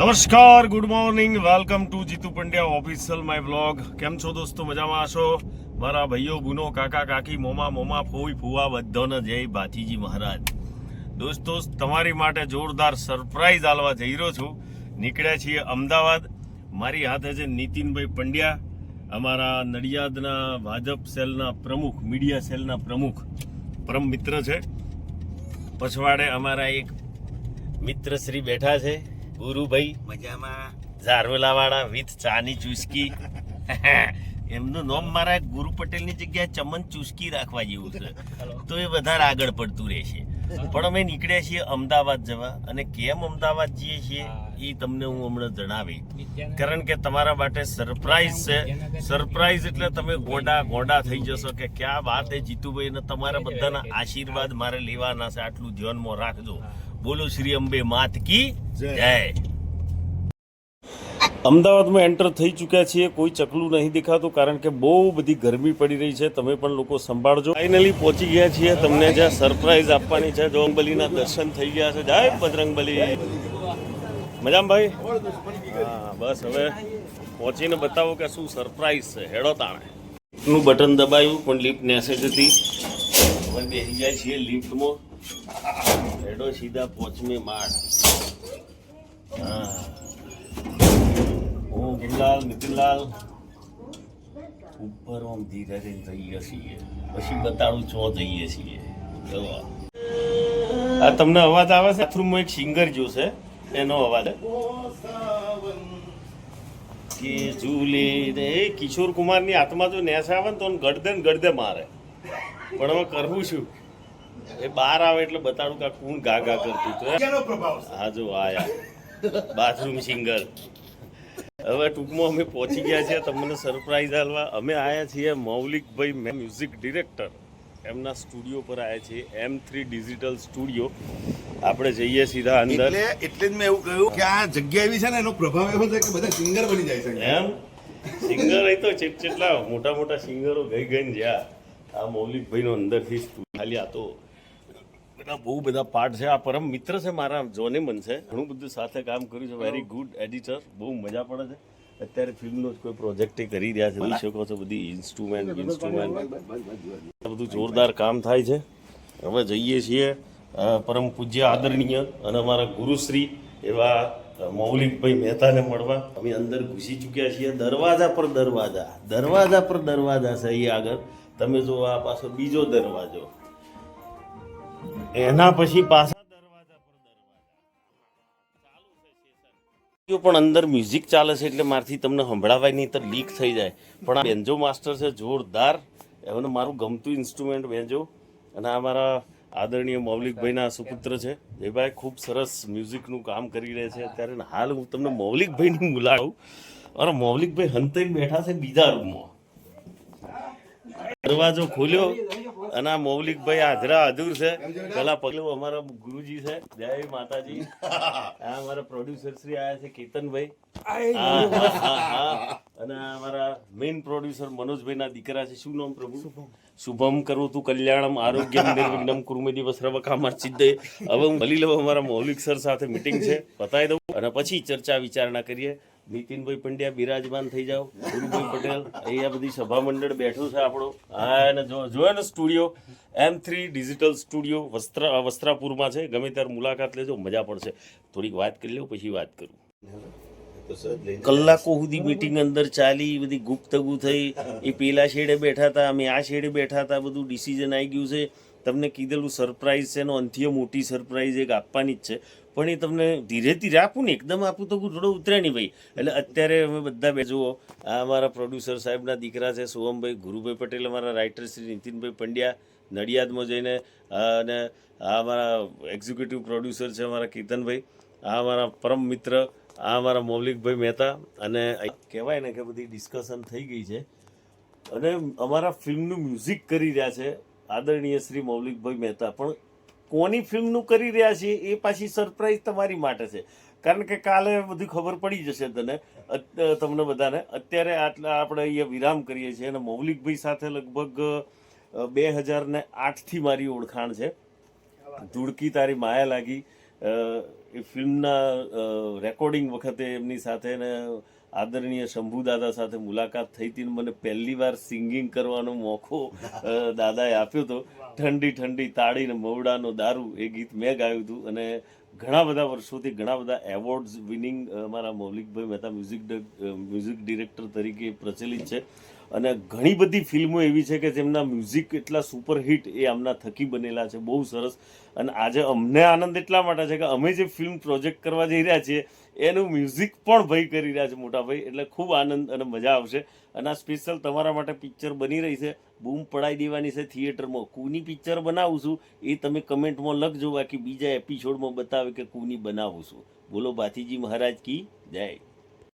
નમસ્કાર good morning welcome to Jitu Pandya official my vlog કેમ છો દોસ્તો? મજામાં હશો? મારા ભાઈઓ ગુનો કાકા, કાકી, મોમા મોમા, ફોઈ, ફુવા, બધાને જય ભાથીજી મહારાજ. દોસ્તો, તમારી માટે જોરદાર સરપ્રાઈઝ આલવા જઈ રહ્યો છું. નીકળ્યા છીએ અમદાવાદ. મારી હાથે છે નીતિનભાઈ પંડ્યા, અમારા નડિયાદના ભાજપ સેલના પ્રમુખ, મીડિયા સેલના પ્રમુખ. પરમ મિત્ર છે. પછવાડે અમારા એક મિત્ર શ્રી બેઠા છે. ગુરુભાઈ મજામાં. ઝારવેલા વાળા વિથ ચાની ચુસ્કી. એમનું નામ મારા ગુરુ પટેલની જગ્યાએ ચમન ચુસ્કી રાખવા જેવું છે. તો એ વધારે આગળ પડતું રહેશે પણ અમે નીકળ્યા છીએ અમદાવાદ જવા. અને કેમ અમદાવાદ જઈએ છીએ એ તમને હું હમણાં જણાવી કારણ કે તમારા માટે સરપ્રાઈઝ છે. સરપ્રાઈઝ એટલે તમે ગોડા ગોડા થઈ જશો કે ક્યાં વાત એ જીતુભાઈ ને તમારા બધાના આશીર્વાદ મારે લેવાના છે. આટલું ધ્યાનમાં રાખજો. બોલો શ્રી અંબે માત કી જય. અમદાવાદમાં એન્ટર થઈ ચૂક્યા છીએ. કોઈ ચકલું નહીં દેખાતું કારણ કે બહુ બધી ગરમી પડી રહી છે. તમે પણ લોકો સંભાળજો. ફાઇનલી પહોંચી ગયા છીએ. તમને જ્યાં સરપ્રાઈઝ આપવાની છે. જોંગબલીના દર્શન થઈ ગયા છે. જય બજરંગબલી. મજામાં ભાઈ? હા બસ હવે પહોંચીને બતાવો કે શું સરપ્રાઈઝ છે. હેડો તાણે. નું બટન દબાયું પણ લિફ્ટ નેસેજ જતી હવે બેસી જાય છીએ લિફ્ટમાં હેડો સીધા પોચમે માળ હા. ગિરલાલ નીતિનલાલ ઉપર ઓમ ધીરે જઈએ છીએ. પછી બતાડું ચો જઈએ છીએ. આ તમને અવાજ આવે છે? બાથરૂમમાં એક સિંગર જોશે. એનો અવાજ. કે ઝૂલે રે. કિશોર કુમારની આત્મા જો નેસ આવે ને તો ગડદે ને ગડદે મારે. પણ હવે કરવું શું? એ બહાર આવે એટલે બતાડું કે કોણ ગા ગા કરતું હતું? હા જો આયા બાથરૂમ સિંગર હવે ટૂંકમાં અમે પહોંચી ગયા છીએ તમને સરપ્રાઈઝ આલવા. અમે આવ્યા છીએ મૌલિકભાઈ મેં મ્યુઝિક ડિરેક્ટર એમના સ્ટુડિયો પર આવ્યા છીએ એમ થ્રી ડિજિટલ સ્ટુડિયો આપણે જઈએ સીધા અંદર. એટલે એટલે જ મેં એવું કહ્યું કે આ જગ્યા એવી છે ને એનો પ્રભાવ એવો છે કે બધા સિંગર બની જાય છે એમ? સિંગર એ તો ચેટ ચેટલા મોટા મોટા સિંગરો ગઈ ગઈને જ્યાં આ મૌલિકભાઈનો અંદરથી. ખાલી આ તો બધા બહુ બધા પાર્ટ છે. આ પરમ મિત્ર છે મારા જોને મન છે. ઘણું બધું સાથે કામ કર્યું છે. વેરી ગુડ એડિટર બહુ મજા પડે છે. અત્યારે ફિલ્મનો જ કોઈ પ્રોજેક્ટ કરી રહ્યા છે. જોઈ શકો છો બધી ઇન્સ્ટ્રુમેન્ટ ઇન્સ્ટ્રુમેન્ટ બધું જોરદાર કામ થાય છે. હવે જઈએ છીએ પરમ પૂજ્ય આદરણીય અને અમારા ગુરુશ્રી એવા મૌલિકભાઈ મહેતાને મળવા. અમે અંદર ઘૂસી ચૂક્યા છીએ. દરવાજા પર દરવાજા. દરવાજા પર દરવાજા છે અહીં આગળ. તમે જો આ પાછો બીજો દરવાજો. એના પછી પાછા દરવાજા પણ અંદર મ્યુઝિક ચાલે છે એટલે મારથી તમને સંભળાવાય નહીં તો લીક થઈ જાય. પણ આ બેન્જો માસ્ટર છે, જોરદાર. એમને મારું ગમતું ઇન્સ્ટ્રુમેન્ટ બેન્જો. અને આ મારા આદરણીય મૌલિકભાઈના સુપુત્ર છે. જયભાઈ, ખૂબ સરસ મ્યુઝિકનું કામ કરી રહ્યા છે અત્યારે. હાલ હું તમને મૌલિકભાઈની મુલાકાત અરે મૌલિકભાઈ હંતાઈને બેઠા છે બીજા રૂમમાં દરવાજો ખોલ્યો. અને આ મૌલિકભાઈ હાજરા હજુર છે. પેલા પગલું અમારા ગુરુજી છે. જય માતાજી. આ અમારા પ્રોડ્યુસર શ્રી આયા છે કેતનભાઈ. અને અમારા મેઇન પ્રોડ્યુસર મનોજભાઈ ના દીકરા છે. શું નામ પ્રભુ? શુભમ. કરું તું કલ્યાણમ આરોગ્ય નિર્વિઘ્નમ કુરુમે દિવસ રવકામા ચિદ્દે હવે હું મળી લઉં અમારા મૌલિક સર સાથે મીટિંગ છે. બતાવી દઉં. અને પછી ચર્ચા વિચારણા કરીએ. નીતિનભાઈ પંડ્યા બિરાજમાન થઈ જાઓ. ગુરુભાઈ પટેલ, અહીંયા બધી સભા મંડળ બેઠું છે આપણો. હા અને જોયો ને studio? M three digital studio વસ્ત્ર વસ્ત્રાપુરમાં છે. ગમે ત્યારે મુલાકાત લેજો, મજા પડશે. થોડીક વાત કરી લઉં પછી વાત કરું. કલાકો સુધી મીટિંગ અંદર ચાલી, બધી ગુપ્તગુ થઈ. એ પેલા શેડે બેઠા હતા, અમે આ શેડે બેઠા હતા, બધું ડિસિઝન આવી ગયું છે. તમને કીધેલું સરપ્રાઇઝ છે, એનો અંત્ય મોટી સરપ્રાઇઝ એક આપવાની જ છે. પણ એ તમને ધીરે ધીરે આપું ને, એકદમ આપું તો થોડો ઉતરે નહીં ભાઈ. એટલે અત્યારે અમે બધા બે, જુઓ, આ અમારા પ્રોડ્યુસર સાહેબના દીકરા છે સોહમભાઈ ગુરુભાઈ પટેલ, અમારા રાઇટર શ્રી નીતિનભાઈ પંડ્યા, નડિયાદમાં જઈને અને આ અમારા એક્ઝિક્યુટિવ પ્રોડ્યુસર છે અમારા કીર્તનભાઈ આ અમારા પરમ મિત્ર, આ અમારા મૌલિકભાઈ મહેતા અને કહેવાય ને કે બધી ડિસ્કશન થઈ ગઈ છે. અને અમારા ફિલ્મનું મ્યુઝિક કરી રહ્યા છે. આદરણીય શ્રી મૌલિકભાઈ મહેતા, પણ કોની ફિલ્મનું કરી રહ્યા છે એ પાછી સરપ્રાઈઝ તમારી માટે છે. કારણ કે કાલે બધી ખબર પડી જશે તને તમને બધાને. અત્યારે આટલા આપણે અહીંયા વિરામ કરીએ છીએ અને મૌલિકભાઈ સાથે લગભગ બે હજાર ને આઠથી મારી ઓળખાણ છે. ધૂળકી તારી માયા લાગી. એ ફિલ્મના રેકોર્ડિંગ વખતે એમની સાથે ને આદરણીય શંભુ દાદા સાથે મુલાકાત થઈ હતી મને પહેલી વાર સિંગિંગ કરવાનો મોકો દાદાએ આપ્યો હતો ઠંડી ઠંડી તાળીને મવડાનો દારૂ એ ગીત મેં ગાયું હતું અને ઘણા બધા વર્ષોથી ઘણા બધા એવોર્ડ્સ વિનિંગ અમારા Maulikbhai Mehta music music director તરીકે પ્રચલિત છે. અને ઘણી બધી ફિલ્મો એવી છે કે જેમના મ્યુઝિક એટલા સુપરહિટ એ આમના થકી બનેલા છે. બહુ સરસ. અને આજે અમને આનંદ એટલા માટે છે કે અમે જે ફિલ્મ પ્રોજેક્ટ કરવા જઈ રહ્યા છીએ એનું મ્યુઝિક પણ ભાઈ કરી રહ્યા છે મોટા ભાઈ. એટલે ખૂબ આનંદ અને મજા આવશે. અને આ સ્પેશિયલ તમારા માટે પિક્ચર બની રહી છે. બૂમ પડાઈ દેવાની છે થિયેટરમાં કુની પિક્ચર બનાવું છું એ તમે કમેન્ટમાં લખજો. બાકી બીજા એપિસોડમાં બતાવે કે કુની બનાવું છું. બોલો ભાથીજી મહારાજ કી જય.